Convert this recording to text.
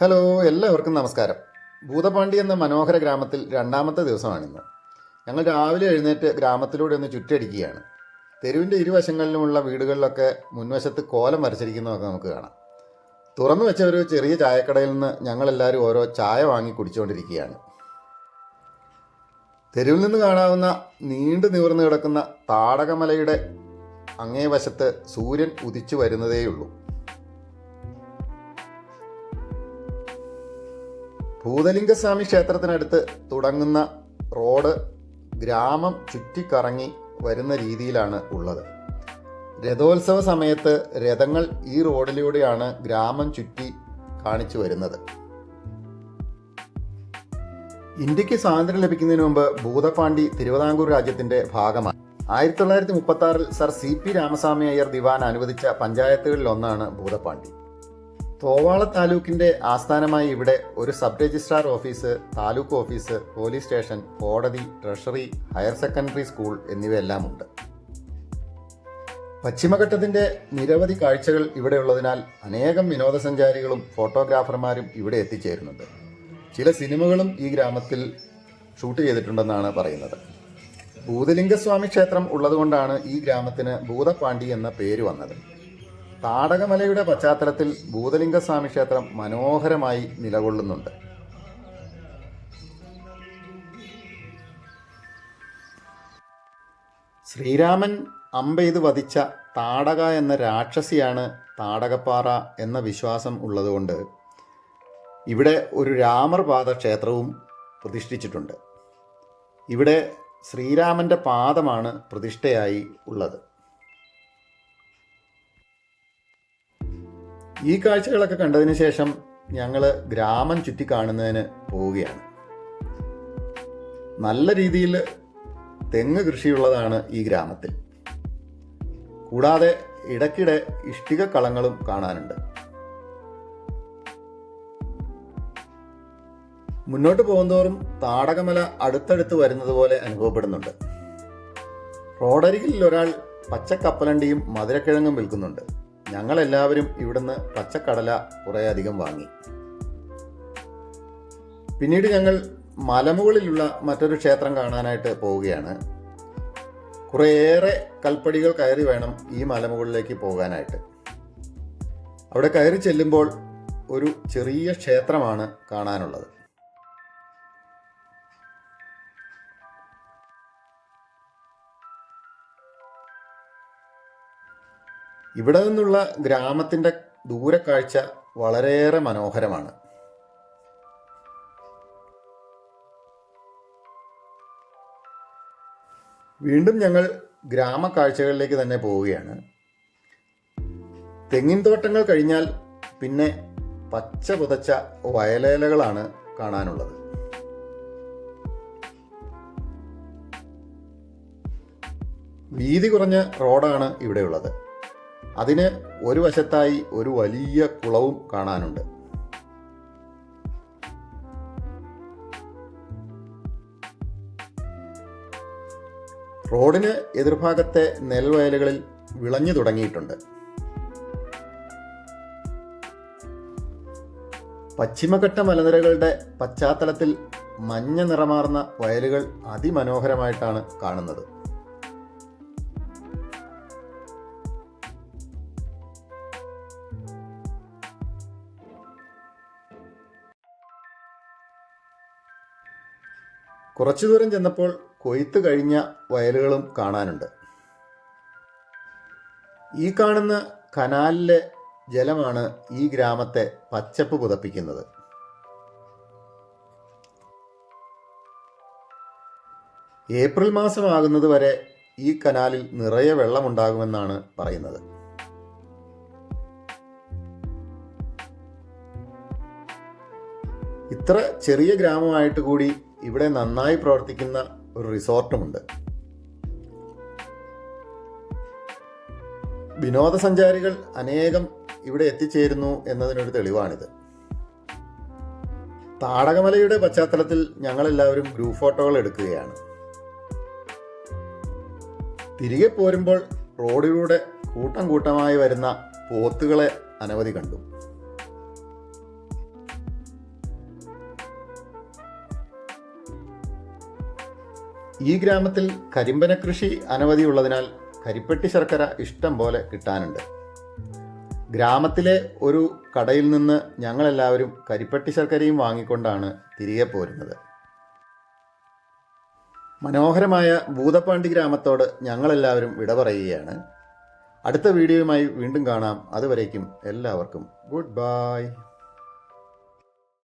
Hello എല്ലാവർക്കും നമസ്കാരം. ഭൂതപാണ്ടി എന്ന മനോഹര ഗ്രാമത്തിൽ രണ്ടാമത്തെ ദിവസമാണിന്ന്. ഞങ്ങൾ രാവിലെ എഴുന്നേറ്റ് ഗ്രാമത്തിലൂടെ ഒന്ന് ചുറ്റടിക്കുകയാണ് തെരുവിന്റെ ഇരുവശങ്ങളിലുമുള്ള വീടുകളിലൊക്കെ മുൻവശത്ത് കോലം വരച്ചിരിക്കുന്നതൊക്കെ നമുക്ക് കാണാം. തുറന്നു വെച്ച ഒരു ചെറിയ ചായക്കടയിൽ നിന്ന് ഞങ്ങളെല്ലാവരും ഓരോ ചായ വാങ്ങി കുടിച്ചുകൊണ്ടിരിക്കുകയാണ്. തെരുവിൽ നിന്ന് കാണാവുന്ന നീണ്ടു നിവർന്നു കിടക്കുന്ന താടകമലയുടെ അങ്ങേ വശത്ത് സൂര്യൻ ഉദിച്ചു വരുന്നതേയുള്ളൂ. ഭൂതലിംഗസ്വാമി ക്ഷേത്രത്തിനടുത്ത് തുടങ്ങുന്ന റോഡ് ഗ്രാമം ചുറ്റിക്കറങ്ങി വരുന്ന രീതിയിലാണ് ഉള്ളത്. രഥോത്സവ സമയത്ത് രഥങ്ങൾ ഈ റോഡിലൂടെയാണ് ഗ്രാമം ചുറ്റി കാണിച്ചു വരുന്നത്. ഇന്ത്യയ്ക്ക് സ്വാതന്ത്ര്യം ലഭിക്കുന്നതിന് മുമ്പ് ഭൂതപാണ്ഡി തിരുവിതാംകൂർ രാജ്യത്തിന്റെ ഭാഗമാണ് ആയിരത്തി തൊള്ളായിരത്തി മുപ്പത്തി ആറിൽ sir C P Ramaswamy Iyer ദിവാൻ അനുവദിച്ച പഞ്ചായത്തുകളിൽ ഒന്നാണ് ഭൂതപാണ്ടി തോവാള താലൂക്കിന്റെ ആസ്ഥാനമായി ഇവിടെ ഒരു sub registrar office taluk office police station കോടതി ട്രഷറി ഹയർ സെക്കൻഡറി സ്കൂൾ എന്നിവയെല്ലാം ഉണ്ട് പശ്ചിമഘട്ടത്തിന്റെ നിരവധി കാഴ്ചകൾ ഇവിടെ ഉള്ളതിനാൽ അനേകം വിനോദസഞ്ചാരികളും ഫോട്ടോഗ്രാഫർമാരും ഇവിടെ എത്തിച്ചേരുന്നുണ്ട്. ചില സിനിമകളും ഈ ഗ്രാമത്തിൽ ഷൂട്ട് ചെയ്തിട്ടുണ്ടെന്നാണ് പറയുന്നത്. ഭൂതലിംഗസ്വാമി ക്ഷേത്രം ഉള്ളതുകൊണ്ടാണ് ഈ ഗ്രാമത്തിന് ഭൂതപാണ്ഡി എന്ന പേര് വന്നത്. താടകമലയുടെ പശ്ചാത്തലത്തിൽ ഭൂതലിംഗസ്വാമി ക്ഷേത്രം മനോഹരമായി നിലകൊള്ളുന്നുണ്ട്. ശ്രീരാമൻ അമ്പെയ്ത് വധിച്ച താടക എന്ന രാക്ഷസിയാണ് താടകപ്പാറ എന്ന വിശ്വാസം ഉള്ളതുകൊണ്ട് ഇവിടെ ഒരു രാമർപാദ ക്ഷേത്രവും പ്രതിഷ്ഠിച്ചിട്ടുണ്ട്. ഇവിടെ ശ്രീരാമന്റെ പാദമാണ് പ്രതിഷ്ഠയായി ഉള്ളത്. ഈ കാഴ്ചകളൊക്കെ കണ്ടതിന് ശേഷം ഞങ്ങൾ ഗ്രാമം ചുറ്റി കാണുന്നതിന് പോവുകയാണ്. നല്ല രീതിയിൽ തെങ്ങ് കൃഷിയുള്ളതാണ് ഈ ഗ്രാമത്തിൽ. കൂടാതെ ഇടയ്ക്കിടെ ഇഷ്ടിക കളങ്ങളും കാണാനുണ്ട്. മുന്നോട്ട് പോകുന്തോറും താടകമല അടുത്തടുത്ത് വരുന്നത് പോലെ അനുഭവപ്പെടുന്നുണ്ട്. റോഡരികിൽ ഒരാൾ പച്ചക്കപ്പലണ്ടിയും മധുരക്കിഴങ്ങും വിൽക്കുന്നുണ്ട്. ഞങ്ങളെല്ലാവരും ഇവിടുന്ന് പച്ചക്കടല കുറേയധികം വാങ്ങി. പിന്നീട് ഞങ്ങൾ മലമുകളിലുള്ള മറ്റൊരു ക്ഷേത്രം കാണാനായിട്ട് പോവുകയാണ്. കുറേയേറെ കൽപ്പടികൾ കയറി വേണം ഈ മലമുകളിലേക്ക് പോകാനായിട്ട്. അവിടെ കയറി ചെല്ലുമ്പോൾ ഒരു ചെറിയ ക്ഷേത്രമാണ് കാണാനുള്ളത്. ഇവിടെ നിന്നുള്ള ഗ്രാമത്തിന്റെ ദൂരക്കാഴ്ച വളരെയേറെ മനോഹരമാണ്. വീണ്ടും ഞങ്ങൾ ഗ്രാമക്കാഴ്ചകളിലേക്ക് തന്നെ പോവുകയാണ്. തെങ്ങിൻ തോട്ടങ്ങൾ കഴിഞ്ഞാൽ പിന്നെ പച്ച പുതച്ച വയലേലകളാണ് കാണാനുള്ളത്. വീതി കുറഞ്ഞ റോഡാണ് ഇവിടെയുള്ളത്. അതിന് ഒരു വശത്തായി ഒരു വലിയ കുളവും കാണാനുണ്ട്. റോഡിന് എതിർഭാഗത്തെ നെൽവയലുകളിൽ വിളഞ്ഞു തുടങ്ങിയിട്ടുണ്ട്. പശ്ചിമഘട്ട മലനിരകളുടെ പശ്ചാത്തലത്തിൽ മഞ്ഞ നിറമാർന്ന വയലുകൾ അതിമനോഹരമായിട്ടാണ് കാണുന്നത്. കുറച്ചു ദൂരം ചെന്നപ്പോൾ കൊയ്ത്ത് കഴിഞ്ഞ വയലുകളും കാണാനുണ്ട്. ഈ കാണുന്ന കനാലിലെ ജലമാണ് ഈ ഗ്രാമത്തെ പച്ചപ്പ് പുതപ്പിക്കുന്നത്. ഏപ്രിൽ മാസമാകുന്നത് വരെ ഈ കനാലിൽ നിറയെ വെള്ളമുണ്ടാകുമെന്നാണ് പറയുന്നത്. ഇത്ര ചെറിയ ഗ്രാമമായിട്ട് കൂടി ഇവിടെ നന്നായി പ്രവർത്തിക്കുന്ന ഒരു റിസോർട്ടുമുണ്ട്. വിനോദസഞ്ചാരികൾ അനേകം ഇവിടെ എത്തിച്ചേരുന്നു എന്നതിനൊരു തെളിവാണിത്. താടകമലയുടെ പശ്ചാത്തലത്തിൽ ഞങ്ങളെല്ലാവരും ഗ്രൂപ്പ് ഫോട്ടോകൾ എടുക്കുകയാണ്. തിരികെ പോരുമ്പോൾ റോഡിലൂടെ കൂട്ടം കൂട്ടമായി വരുന്ന പോത്തുകളെ അനവധി കണ്ടു. ഈ ഗ്രാമത്തിൽ കരിമ്പന കൃഷി അനവധിയുള്ളതിനാൽ കരിപ്പെട്ടി ശർക്കര ഇഷ്ടം പോലെ കിട്ടാനുണ്ട്. ഗ്രാമത്തിലെ ഒരു കടയിൽ നിന്ന് ഞങ്ങളെല്ലാവരും കരിപ്പെട്ടി ശർക്കരയും വാങ്ങിക്കൊണ്ടാണ് തിരികെ പോരുന്നത്. മനോഹരമായ ഭൂതപ്പാണ്ടി ഗ്രാമത്തോട് ഞങ്ങളെല്ലാവരും വിട പറയുകയാണ്. അടുത്ത വീഡിയോയുമായി വീണ്ടും കാണാം. അതുവരേക്കും എല്ലാവർക്കും ഗുഡ് ബൈ.